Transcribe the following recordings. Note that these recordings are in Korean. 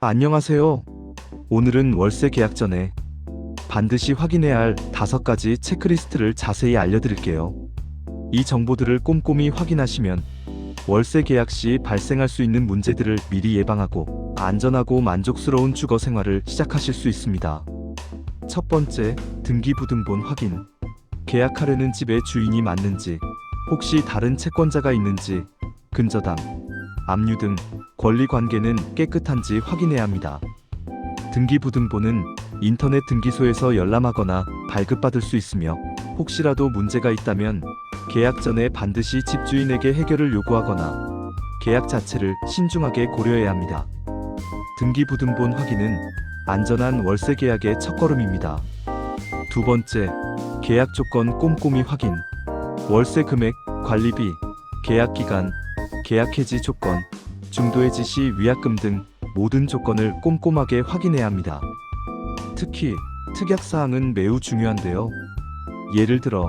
안녕하세요. 오늘은 월세 계약 전에 반드시 확인해야 할 다섯 가지 체크리스트를 자세히 알려드릴게요. 이 정보들을 꼼꼼히 확인하시면 월세 계약 시 발생할 수 있는 문제들을 미리 예방하고 안전하고 만족스러운 주거 생활을 시작하실 수 있습니다. 첫 번째, 등기부등본 확인. 계약하려는 집의 주인이 맞는지, 혹시 다른 채권자가 있는지, 근저당, 압류 등 권리 관계는 깨끗한지 확인해야 합니다. 등기부등본은 인터넷 등기소에서 열람하거나 발급받을 수 있으며 혹시라도 문제가 있다면 계약 전에 반드시 집주인에게 해결을 요구하거나 계약 자체를 신중하게 고려해야 합니다. 등기부등본 확인은 안전한 월세 계약의 첫걸음입니다. 두 번째, 계약 조건 꼼꼼히 확인. 월세 금액, 관리비, 계약 기간, 계약 해지 조건, 중도 해지 시 위약금 등 모든 조건을 꼼꼼하게 확인해야 합니다. 특히 특약 사항은 매우 중요한데요. 예를 들어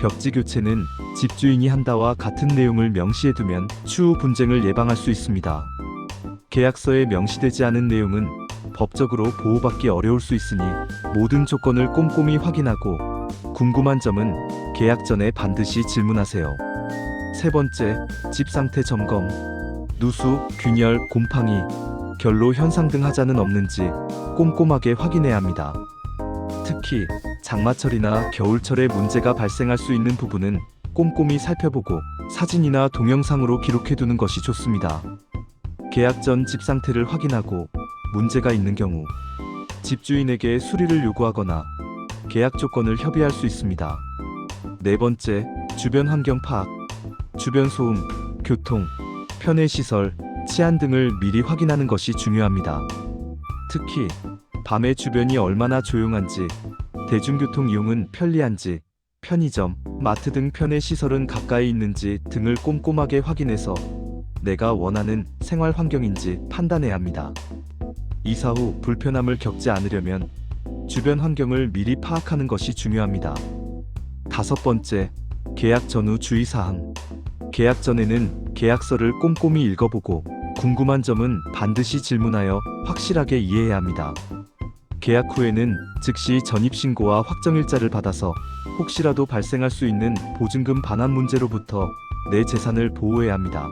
벽지 교체는 집주인이 한다와 같은 내용을 명시해 두면 추후 분쟁을 예방할 수 있습니다. 계약서에 명시되지 않은 내용은 법적으로 보호받기 어려울 수 있으니 모든 조건을 꼼꼼히 확인하고 궁금한 점은 계약 전에 반드시 질문하세요. 세 번째, 집 상태 점검. 누수, 균열, 곰팡이, 결로 현상 등 하자는 없는지 꼼꼼하게 확인해야 합니다. 특히 장마철이나 겨울철에 문제가 발생할 수 있는 부분은 꼼꼼히 살펴보고 사진이나 동영상으로 기록해두는 것이 좋습니다. 계약 전 집 상태를 확인하고 문제가 있는 경우 집주인에게 수리를 요구하거나 계약 조건을 협의할 수 있습니다. 네 번째, 주변 환경 파악. 주변 소음, 교통, 편의 시설, 치안 등을 미리 확인하는 것이 중요합니다. 특히 밤에 주변이 얼마나 조용한지, 대중교통 이용은 편리한지, 편의점, 마트 등 편의 시설은 가까이 있는지 등을 꼼꼼하게 확인해서 내가 원하는 생활 환경인지 판단해야 합니다. 이사 후 불편함을 겪지 않으려면 주변 환경을 미리 파악하는 것이 중요합니다. 다섯 번째, 계약 전후 주의사항. 계약 전에는 계약서를 꼼꼼히 읽어보고 궁금한 점은 반드시 질문하여 확실하게 이해해야 합니다. 계약 후에는 즉시 전입신고와 확정일자를 받아서 혹시라도 발생할 수 있는 보증금 반환 문제로부터 내 재산을 보호해야 합니다.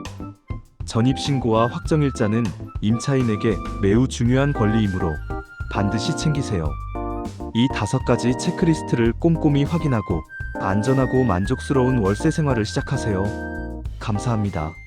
전입신고와 확정일자는 임차인에게 매우 중요한 권리이므로 반드시 챙기세요. 이 다섯 가지 체크리스트를 꼼꼼히 확인하고 안전하고 만족스러운 월세 생활을 시작하세요. 감사합니다.